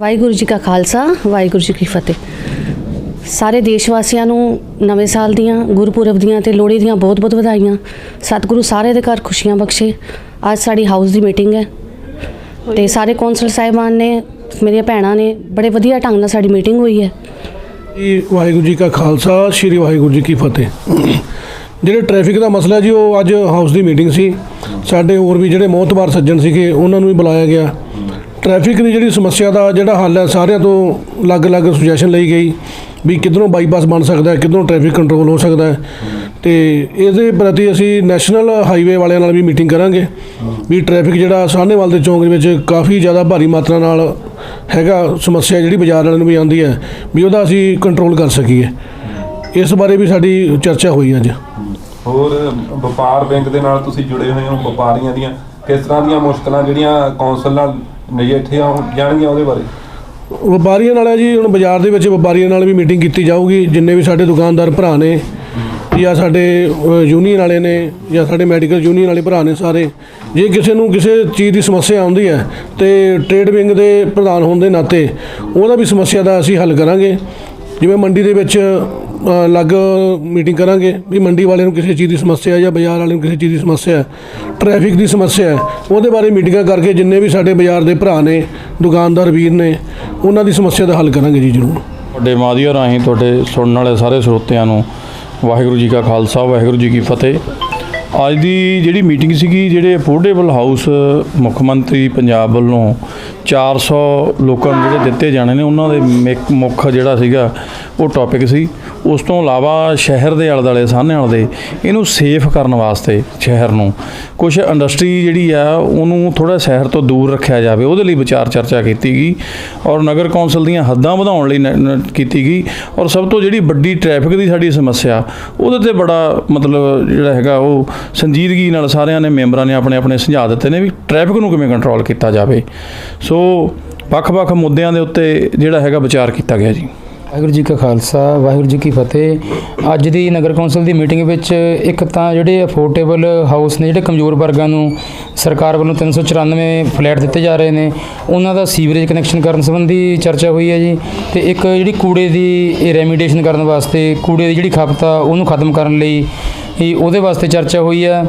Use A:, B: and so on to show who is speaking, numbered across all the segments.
A: ਵਾਹਿਗੁਰੂ ਜੀ ਕਾ ਖਾਲਸਾ, ਵਾਹਿਗੁਰੂ ਜੀ ਕੀ ਫਤਿਹ। ਸਾਰੇ ਦੇਸ਼ ਵਾਸੀਆਂ ਨੂੰ ਨਵੇਂ ਸਾਲ ਦੀਆਂ, ਗੁਰਪੁਰਬ ਦੀਆਂ ਤੇ ਲੋਹੜੀ ਦੀਆਂ ਬਹੁਤ-ਬਹੁਤ ਵਧਾਈਆਂ। ਸਤਿਗੁਰੂ ਸਾਰੇ ਦੇ ਘਰ ਖੁਸ਼ੀਆਂ ਬਖਸ਼ੇ। ਅੱਜ ਸਾਡੀ ਹਾਊਸ ਦੀ ਮੀਟਿੰਗ ਹੈ ਤੇ ਸਾਰੇ ਕੌਂਸਲ ਸਾਹਿਬਾਨ ਨੇ, ਮੇਰੀਆਂ ਭੈਣਾਂ ਨੇ ਬੜੇ ਵਧੀਆ ਢੰਗ ਨਾਲ ਸਾਡੀ ਮੀਟਿੰਗ ਹੋਈ ਹੈ।
B: ਜੀ, ਵਾਹਿਗੁਰੂ ਜੀ ਕਾ ਖਾਲਸਾ, ਸ੍ਰੀ ਵਾਹਿਗੁਰੂ ਜੀ ਕੀ ਫਤਿਹ। ਜਿਹੜੇ ਟ੍ਰੈਫਿਕ ਦਾ ਮਸਲਾ ਜੀ, ਉਹ ਅੱਜ ਹਾਊਸ ਦੀ ਮੀਟਿੰਗ ਸੀ। ਸਾਡੇ ਹੋਰ ਵੀ ਜਿਹੜੇ ਮੋਹਤਬਾਰ ਸੱਜਣ ਸੀਗੇ, ਉਹਨਾਂ ਨੂੰ ਵੀ ਬੁਲਾਇਆ ਗਿਆ। ਟ੍ਰੈਫਿਕ ਦੀ ਜਿਹੜੀ ਸਮੱਸਿਆ ਦਾ ਜਿਹੜਾ ਹੱਲ ਹੈ, ਸਾਰਿਆਂ ਤੋਂ ਅਲੱਗ-ਅਲੱਗ ਸੁਜੈਸ਼ਨ ਲਈ ਗਈ ਵੀ ਕਿੱਧਰੋਂ ਬਾਈਪਾਸ ਬਣ ਸਕਦਾ ਹੈ, ਕਿੱਧਰੋਂ ਟ੍ਰੈਫਿਕ ਕੰਟਰੋਲ ਹੋ ਸਕਦਾ ਹੈ। ਤੇ ਇਹਦੇ ਪ੍ਰਤੀ ਅਸੀਂ ਨੈਸ਼ਨਲ ਹਾਈਵੇ ਵਾਲਿਆਂ ਨਾਲ ਵੀ ਮੀਟਿੰਗ ਕਰਾਂਗੇ ਵੀ ਟ੍ਰੈਫਿਕ ਜਿਹੜਾ ਸਾਹਨੇਵਾਲ ਦੇ ਚੌਂਕ ਦੇ ਵਿੱਚ ਕਾਫੀ ਜ਼ਿਆਦਾ ਭਾਰੀ ਮਾਤਰਾ ਨਾਲ ਹੈਗਾ ਸਮੱਸਿਆ ਜਿਹੜੀ ਬਾਜ਼ਾਰ ਵਾਲਿਆਂ ਨੂੰ ਵੀ ਆਉਂਦੀ ਹੈ, ਵੀ ਉਹਦਾ ਅਸੀਂ ਕੰਟਰੋਲ ਕਰ ਸਕੀਏ। ਇਸ ਬਾਰੇ ਵੀ ਸਾਡੀ ਚਰਚਾ ਹੋਈ ਅੱਜ।
C: ਹੋਰ ਵਪਾਰ ਬੈਂਕ ਦੇ ਨਾਲ ਤੁਸੀਂ ਜੁੜੇ ਹੋਏ ਹੋ ਵਪਾਰੀਆਂ ਦੀਆਂ, ਕਿਸ ਤਰ੍ਹਾਂ ਦੀਆਂ ਮੁਸ਼ਕਲਾਂ ਜਿਹੜੀਆਂ ਕੌਂਸਲ ਨਾਲ ਨਜਿੱਠੀਆਂ ਜਾਣਗੀਆਂ ਉਹਦੇ ਬਾਰੇ?
B: ਵਪਾਰੀਆਂ ਨਾਲ ਹੈ ਜੀ, ਹੁਣ ਬਾਜ਼ਾਰ ਦੇ ਵਿੱਚ ਵਪਾਰੀਆਂ ਨਾਲ ਵੀ ਮੀਟਿੰਗ ਕੀਤੀ ਜਾਊਗੀ, ਜਿੰਨੇ ਵੀ ਸਾਡੇ ਦੁਕਾਨਦਾਰ ਭਰਾ ਨੇ, ਜਾਂ ਸਾਡੇ ਯੂਨੀਅਨ ਵਾਲੇ ਨੇ, ਜਾਂ ਸਾਡੇ ਮੈਡੀਕਲ ਯੂਨੀਅਨ ਵਾਲੇ ਭਰਾ ਨੇ ਸਾਰੇ, ਜੇ ਕਿਸੇ ਨੂੰ ਕਿਸੇ ਚੀਜ਼ ਦੀ ਸਮੱਸਿਆ ਆਉਂਦੀ ਹੈ ਤੇ ਟ੍ਰੇਡ ਵਿੰਗ ਦੇ ਪ੍ਰਧਾਨ ਹੋਣ ਦੇ ਨਾਤੇ ਉਹਦਾ ਵੀ ਸਮੱਸਿਆ ਦਾ ਅਸੀਂ ਹੱਲ ਕਰਾਂਗੇ। ਜਿਵੇਂ ਮੰਡੀ ਦੇ ਵਿੱਚ ਅਲੱਗ ਮੀਟਿੰਗ ਕਰਾਂਗੇ ਵੀ ਮੰਡੀ ਵਾਲਿਆਂ ਨੂੰ ਕਿਸੇ ਚੀਜ਼ ਦੀ ਸਮੱਸਿਆ ਹੈ ਜਾਂ ਬਾਜ਼ਾਰ ਵਾਲੇ ਨੂੰ ਕਿਸੇ ਚੀਜ਼ ਦੀ ਸਮੱਸਿਆ ਹੈ ਟ੍ਰੈਫਿਕ ਦੀ ਸਮੱਸਿਆ ਹੈ, ਉਹਦੇ ਬਾਰੇ ਮੀਟਿੰਗਾਂ ਕਰਕੇ ਜਿੰਨੇ ਵੀ ਸਾਡੇ ਬਾਜ਼ਾਰ ਦੇ ਭਰਾ ਨੇ, ਦੁਕਾਨਦਾਰ ਵੀਰ ਨੇ, ਉਹਨਾਂ ਦੀ ਸਮੱਸਿਆ ਦਾ ਹੱਲ ਕਰਾਂਗੇ ਜੀ ਜ਼ਰੂਰ।
D: ਤੁਹਾਡੇ ਮਾਧਿਅਮ ਰਾਹੀਂ ਤੁਹਾਡੇ ਸੁਣਨ ਵਾਲੇ ਸਾਰੇ ਸਰੋਤਿਆਂ ਨੂੰ ਵਾਹਿਗੁਰੂ ਜੀ ਕਾ ਖਾਲਸਾ, ਵਾਹਿਗੁਰੂ ਜੀ ਕੀ ਫਤਿਹ। ਅੱਜ ਦੀ ਜਿਹੜੀ ਮੀਟਿੰਗ ਸੀਗੀ, ਜਿਹੜੇ ਅਫੋਰਡੇਬਲ ਹਾਊਸ ਮੁੱਖ ਮੰਤਰੀ ਪੰਜਾਬ ਵੱਲੋਂ 400 ਲੋਕਾਂ ਨੂੰ ਜਿਹੜੇ ਦਿੱਤੇ ਜਾਣੇ ਨੇ, ਉਹਨਾਂ ਦੇ ਮਿਕ- ਮੁੱਖ ਜਿਹੜਾ ਸੀਗਾ, ਉਹ ਟੌਪਿਕ ਸੀ। ਉਸ ਤੋਂ ਇਲਾਵਾ ਸ਼ਹਿਰ ਦੇ ਆਲੇ ਦੁਆਲੇ ਸਾਹਨੇ ਵਾਲੇ, ਇਹਨੂੰ ਸੇਫ ਕਰਨ ਵਾਸਤੇ ਸ਼ਹਿਰ ਨੂੰ। ਕੁਝ ਇੰਡਸਟਰੀ ਜਿਹੜੀ ਆ, ਉਹਨੂੰ ਥੋੜਾ ਸ਼ਹਿਰ ਤੋਂ ਦੂਰ ਰੱਖਿਆ ਜਾਵੇ, ਉਹਦੇ ਲਈ ਵਿਚਾਰ ਚਰਚਾ ਕੀਤੀ ਗਈ ਔਰ ਨਗਰ ਕੌਂਸਲ ਦੀਆਂ ਹੱਦਾਂ ਵਧਾਉਣ ਲਈ ਨ- ਕੀਤੀ ਗਈ ਔਰ ਸਭ ਤੋਂ ਜਿਹੜੀ ਵੱਡੀ ਟ੍ਰੈਫਿਕ ਦੀ ਸਾਡੀ ਸਮੱਸਿਆ, ਉਹਦੇ ਤੇ ਬੜਾ ਮਤਲਬ ਜਿਹੜਾ ਹੈਗਾ, ਉਹ ਸੰਜੀਦਗੀ ਨਾਲ ਸਾਰਿਆਂ ਨੇ ਮੈਂਬਰਾਂ ਨੇ ਆਪਣੇ ਆਪਣੇ ਸੁਝਾਅ ਦਿੱਤੇ ਨੇ ਵੀ ਟ੍ਰੈਫਿਕ ਨੂੰ ਕਿਵੇਂ ਕੰਟਰੋਲ ਕੀਤਾ ਜਾਵੇ। ਸੋ ਵੱਖ-ਵੱਖ ਮੁੱਦਿਆਂ ਦੇ ਉੱਤੇ ਜਿਹੜਾ ਹੈਗਾ ਵਿਚਾਰ ਕੀਤਾ ਗਿਆ ਜੀ।
E: ਵਾਹਿਗੁਰੂ ਜੀ ਕਾ ਖਾਲਸਾ, ਵਾਹਿਗੁਰੂ ਜੀ ਕੀ ਫਤਿਹ। ਅੱਜ ਦੀ ਨਗਰ ਕੌਂਸਲ ਦੀ ਮੀਟਿੰਗ ਵਿੱਚ ਇੱਕ ਤਾਂ ਜਿਹੜੇ ਅਫੋਰਡੇਬਲ ਹਾਊਸ ਨੇ, ਜਿਹੜੇ ਕਮਜ਼ੋਰ ਵਰਗਾਂ ਨੂੰ ਸਰਕਾਰ ਵੱਲੋਂ 394 ਫਲੈਟ ਦਿੱਤੇ ਜਾ ਰਹੇ ਨੇ, ਉਹਨਾਂ ਦਾ ਸੀਵਰੇਜ ਕਨੈਕਸ਼ਨ ਕਰਨ ਸੰਬੰਧੀ ਚਰਚਾ ਹੋਈ ਹੈ ਜੀ ਤੇ ਇੱਕ ਜਿਹੜੀ ਕੂੜੇ ਦੀ ਰੈਮੀਡੀਏਸ਼ਨ ਕਰਨ ਵਾਸਤੇ, ਕੂੜੇ ਦੀ ਜਿਹੜੀ ਖਪਤ ਆ, ਉਹਨੂੰ ਖਤਮ ਕਰਨ ਲਈ ਇਹ ਉਹਦੇ ਵਾਸਤੇ ਚਰਚਾ ਹੋਈ ਆ।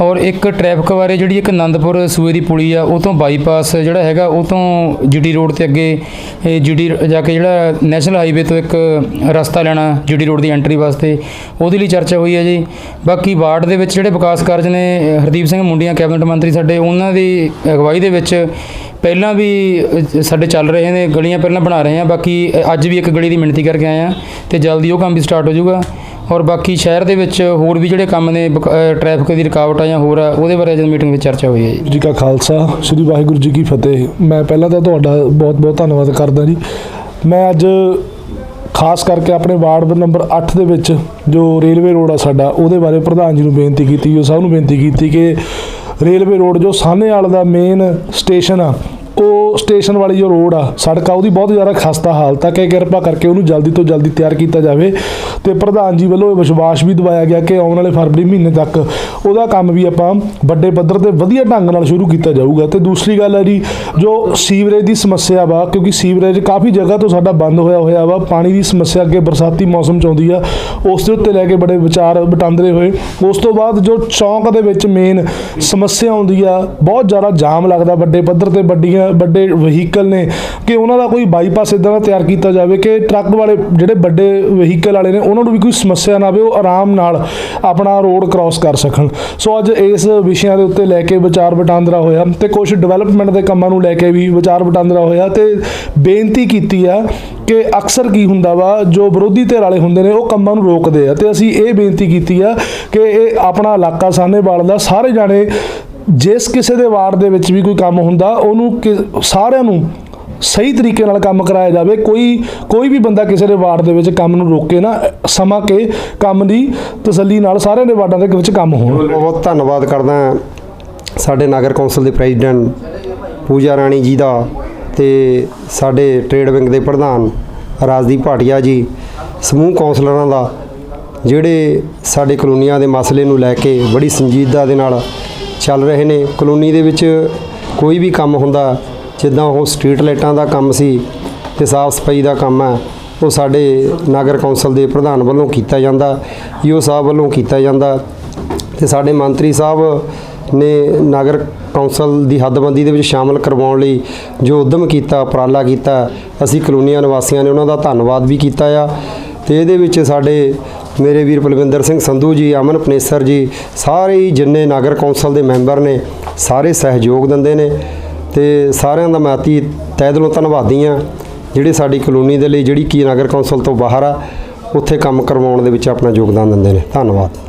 E: ਔਰ ਇੱਕ ਟ੍ਰੈਫਿਕ ਬਾਰੇ ਜਿਹੜੀ ਇੱਕ ਆਨੰਦਪੁਰ ਸੂਏ ਦੀ ਪੁਲੀ ਆ, ਉਹ ਤੋਂ ਬਾਈਪਾਸ ਜਿਹੜਾ ਹੈਗਾ, ਉਹ ਤੋਂ ਜੀਡੀ ਰੋਡ ਤੇ ਅੱਗੇ ਜੀਡੀ ਜਾ ਕੇ ਜਿਹੜਾ ਨੈਸ਼ਨਲ ਹਾਈਵੇ ਤੋਂ ਇੱਕ ਰਸਤਾ ਲੈਣਾ ਜੀਡੀ ਰੋਡ ਦੀ ਐਂਟਰੀ ਵਾਸਤੇ, ਉਹਦੇ ਲਈ ਚਰਚਾ ਹੋਈ ਹੈ ਜੀ। ਬਾਕੀ ਵਾਰਡ ਦੇ ਵਿੱਚ ਜਿਹੜੇ ਵਿਕਾਸ ਕਾਰਜ ਨੇ, ਹਰਦੀਪ ਸਿੰਘ ਮੁੰਡੀਆਂ, ਕੈਬਨਿਟ ਮੰਤਰੀ ਸਾਡੇ, ਉਹਨਾਂ ਦੀ ਅਗਵਾਈ ਦੇ ਵਿੱਚ ਪਹਿਲਾਂ ਵੀ ਸਾਡੇ ਚੱਲ ਰਹੇ ਨੇ, ਗਲੀਆਂ ਪਹਿਲਾਂ ਬਣਾ ਰਹੇ ਆ। ਬਾਕੀ ਅੱਜ ਵੀ ਇੱਕ ਗਲੀ ਦੀ ਮਿਣਤੀ ਕਰਕੇ ਆਏ ਆ ਤੇ ਜਲਦੀ ਉਹ ਕੰਮ ਵੀ ਸਟਾਰਟ ਹੋ ਜਾਊਗਾ। ਔਰ ਬਾਕੀ ਸ਼ਹਿਰ ਦੇ ਵਿੱਚ ਹੋਰ ਵੀ ਜਿਹੜੇ ਕੰਮ ਨੇ ਬਕ- ਅ, ਟ੍ਰੈਫਿਕ ਦੀ ਰੁਕਾਵਟ ਆ ਜਾਂ ਹੋਰ ਆ ਉਹਦੇ ਬਾਰੇ ਅੱਜ ਮੀਟਿੰਗ ਵਿੱਚ ਚਰਚਾ ਹੋਈ ਹੈ ਜੀ।
F: ਜੀ ਕਾ ਖਾਲਸਾ ਸ੍ਰੀ ਵਾਹਿਗੁਰੂ ਜੀ ਕੀ ਫਤਿਹ। ਮੈਂ ਪਹਿਲਾਂ ਤਾਂ ਤੁਹਾਡਾ ਬਹੁਤ ਬਹੁਤ ਧੰਨਵਾਦ ਕਰਦਾ ਜੀ। ਮੈਂ ਅੱਜ ਖਾਸ ਕਰਕੇ ਆਪਣੇ ਵਾਰਡ ਨੰਬਰ 8 ਦੇ ਵਿੱਚ ਜੋ ਰੇਲਵੇ ਰੋਡ ਆ ਸਾਡਾ ਉਹਦੇ ਬਾਰੇ ਪ੍ਰਧਾਨ ਜੀ ਨੂੰ ਬੇਨਤੀ ਕੀਤੀ ਜੋ ਸਭ ਨੂੰ ਬੇਨਤੀ ਕੀਤੀ ਕਿ ਰੇਲਵੇ ਰੋਡ ਜੋ ਸਾਹਨੇਵਾਲ ਦਾ ਮੇਨ ਸਟੇਸ਼ਨ ਆ ਸਟੇਸ਼ਨ ਵਾਲੀ ਜੋ ਰੋਡ ਆ, ਸੜਕ ਆ, ਉਹਦੀ ਬਹੁਤ ਜ਼ਿਆਦਾ ਖਸਤਾ ਹਾਲਤ ਆ। ਕਿ ਕਿਰਪਾ ਕਰਕੇ ਉਹਨੂੰ ਜਲਦੀ ਤੋਂ ਜਲਦੀ ਤਿਆਰ ਕੀਤਾ ਜਾਵੇ। ਤੇ ਪ੍ਰਧਾਨ ਜੀ ਵੱਲੋਂ ਇਹ ਵਿਸ਼ਵਾਸ ਵੀ ਦਿਵਾਇਆ ਗਿਆ ਕਿ ਆਉਣ ਵਾਲੇ ਫਰਵਰੀ ਮਹੀਨੇ ਤੱਕ ਉਹਦਾ ਕੰਮ ਵੀ ਆਪਾਂ ਵੱਡੇ ਪੱਧਰ ਤੇ ਵਧੀਆ ਢੰਗ ਨਾਲ ਸ਼ੁਰੂ ਕੀਤਾ ਜਾਊਗਾ। ਤੇ ਦੂਸਰੀ ਗੱਲ ਹੈ ਜੀ, ਜੋ ਸੀਵਰੇਜ ਦੀ ਸਮੱਸਿਆ ਵਾ, ਕਿਉਂਕਿ ਸੀਵਰੇਜ ਕਾਫੀ ਜਗ੍ਹਾ ਤੋਂ ਸਾਡਾ ਬੰਦ ਹੋਇਆ ਹੋਇਆ ਵਾ, ਪਾਣੀ ਦੀ ਸਮੱਸਿਆ ਅੱਗੇ ਬਰਸਾਤੀ ਮੌਸਮ ਚ ਆਉਂਦੀ ਆ, ਉਸ ਦੇ ਉੱਤੇ ਲੈ ਕੇ ਬੜੇ ਵਿਚਾਰ ਵਟਾਂਦਰੇ ਹੋਏ। ਉਸ ਤੋਂ ਬਾਅਦ ਜੋ ਚੌਂਕ ਦੇ ਵਿੱਚ ਮੇਨ ਸਮੱਸਿਆ ਆਉਂਦੀ ਆ, ਬਹੁਤ ਜ਼ਿਆਦਾ ਜਾਮ ਲੱਗਦਾ ਵੱਡੇ ਪੱਧਰ ਤੇ, ਵੱਡੀਆਂ, ਵੱਡੇ ਵਹੀਕਲ ਨੇ, ਕਿ ਉਹਨਾਂ ਦਾ ਕੋਈ ਬਾਈਪਾਸ ਇਦਾਂ ਦਾ ਤਿਆਰ ਕੀਤਾ ਜਾਵੇ ਕਿ ਟਰੱਕ ਵਾਲੇ ਜਿਹੜੇ ਵੱਡੇ ਵਹੀਕਲ ਵਾਲੇ ਨੇ, ਉਹਨਾਂ ਨੂੰ ਵੀ ਕੋਈ ਸਮੱਸਿਆ ਨਾ ਆਵੇ, ਉਹ ਆਰਾਮ ਨਾਲ ਆਪਣਾ ਰੋਡ ਕ੍ਰਾਸ ਕਰ ਸਕਣ। ਸੋ ਅੱਜ ਇਸ ਵਿਸ਼ਿਆਂ ਦੇ ਉੱਤੇ ਲੈ ਕੇ ਵਿਚਾਰ ਵਟਾਂਦਰਾ ਹੋਇਆ ਤੇ ਕੁਝ ਡਿਵੈਲਪਮੈਂਟ ਦੇ ਕੰਮਾਂ ਨੂੰ ਲੈ ਕੇ ਵੀ ਵਿਚਾਰ ਵਟਾਂਦਰਾ ਹੋਇਆ ਤੇ ਬੇਨਤੀ ਕੀਤੀ ਆ ਕਿ ਅਕਸਰ ਕੀ ਹੁੰਦਾ ਵਾ, ਜੋ ਵਿਰੋਧੀ ਧਿਰ ਵਾਲੇ ਹੁੰਦੇ ਨੇ, ਉਹ ਕੰਮਾਂ ਨੂੰ ਰੋਕਦੇ ਆ ਤੇ ਅਸੀਂ ਇਹ ਬੇਨਤੀ ਕੀਤੀ ਆ ਕਿ ਇਹ ਆਪਣਾ ਇਲਾਕਾ ਸਾਹਨੇਵਾਲ ਦਾ ਸਾਰੇ ਜਾਣੇ ਜਿਸ ਕਿਸੇ ਦੇ ਵਾਰਡ ਦੇ ਵਿੱਚ ਵੀ ਕੋਈ ਕੰਮ ਹੁੰਦਾ, ਉਹਨੂੰ ਕਿ- ਸਾਰਿਆਂ ਨੂੰ ਸਹੀ ਤਰੀਕੇ ਨਾਲ ਕੰਮ ਕਰਾਇਆ ਜਾਵੇ। ਕੋਈ ਕੋਈ ਵੀ ਬੰਦਾ ਕਿਸੇ ਦੇ ਵਾਰਡ ਦੇ ਵਿੱਚ ਕੰਮ ਨੂੰ ਰੋਕੇ ਨਾ, ਸਮਾਂ ਕੇ ਕੰਮ ਦੀ ਤਸੱਲੀ ਨਾਲ ਸਾਰਿਆਂ ਦੇ ਵਾਰਡਾਂ ਦੇ ਵਿੱਚ ਕੰਮ ਹੋਣ।
G: ਬਹੁਤ ਧੰਨਵਾਦ ਕਰਦਾ ਸਾਡੇ ਨਗਰ ਕੌਂਸਲ ਦੇ ਪ੍ਰੈਜ਼ੀਡੈਂਟ ਪੂਜਾ ਰਾਣੀ ਜੀ ਦਾ ਤੇ ਸਾਡੇ ਟ੍ਰੇਡ ਵਿੰਗ ਦੇ ਪ੍ਰਧਾਨ ਰਾਜਦੀਪ ਭਾਟੀਆ ਜੀ, ਸਮੂਹ ਕੌਂਸਲਰਾਂ ਦਾ, ਜਿਹੜੇ ਸਾਡੇ ਕਲੋਨੀਆਂ ਦੇ ਮਸਲੇ ਨੂੰ ਲੈ ਕੇ ਬੜੀ ਸੰਜੀਦਤਾ ਦੇ ਨਾਲ ਚੱਲ ਰਹੇ ਨੇ। ਕਲੋਨੀ ਦੇ ਵਿੱਚ ਕੋਈ ਵੀ ਕੰਮ ਹੁੰਦਾ, ਜਿੱਦਾਂ ਉਹ ਸਟਰੀਟ ਲਾਈਟਾਂ ਦਾ ਕੰਮ ਸੀ ਤੇ ਸਾਫ਼ ਸਫ਼ਾਈ ਦਾ ਕੰਮ ਹੈ ਉਹ ਸਾਡੇ ਨਗਰ ਕੌਂਸਲ ਦੇ ਪ੍ਰਧਾਨ ਵੱਲੋਂ ਕੀਤਾ ਜਾਂਦਾ, ਈਓ ਸਾਹਿਬ ਵੱਲੋਂ ਕੀਤਾ ਜਾਂਦਾ। ਤੇ ਸਾਡੇ ਮੰਤਰੀ ਸਾਹਿਬ ਨੇ ਨਗਰ ਕੌਂਸਲ ਦੀ ਹੱਦਬੰਦੀ ਦੇ ਵਿੱਚ ਸ਼ਾਮਲ ਕਰਵਾਉਣ ਲਈ ਜੋ ਉਦਮ ਕੀਤਾ, ਉਪਰਾਲਾ ਕੀਤਾ, ਅਸੀਂ ਕਲੋਨੀਆਂ ਨਿਵਾਸੀਆਂ ਨੇ ਉਹਨਾਂ ਦਾ ਧੰਨਵਾਦ ਵੀ ਕੀਤਾ ਆ। ਤੇ ਇਹਦੇ ਵਿੱਚ ਸਾਡੇ ਮੇਰੇ ਵੀਰ ਬਲਵਿੰਦਰ ਸਿੰਘ ਸੰਧੂ ਜੀ, ਅਮਨ ਪਨੇਸਰ ਜੀ, ਸਾਰੇ ਹੀ ਜਿੰਨੇ ਨਗਰ ਕੌਂਸਲ ਦੇ ਮੈਂਬਰ ਨੇ, ਸਾਰੇ ਸਹਿਯੋਗ ਦਿੰਦੇ ਨੇ ਤੇ ਸਾਰਿਆਂ ਦਾ ਮੈਂ ਅਤੀ ਤਹਿ ਦਿਲੋਂ ਧੰਨਵਾਦੀ ਆ ਜਿਹੜੇ ਸਾਡੀ ਕਲੋਨੀ ਦੇ ਲਈ ਜਿਹੜੀ ਕੀ ਨਗਰ ਕੌਂਸਲ ਤੋਂ ਬਾਹਰ ਆ, ਉੱਥੇ ਕੰਮ ਕਰਵਾਉਣ ਦੇ ਵਿੱਚ ਆਪਣਾ ਯੋਗਦਾਨ ਦਿੰਦੇ ਨੇ। ਧੰਨਵਾਦ।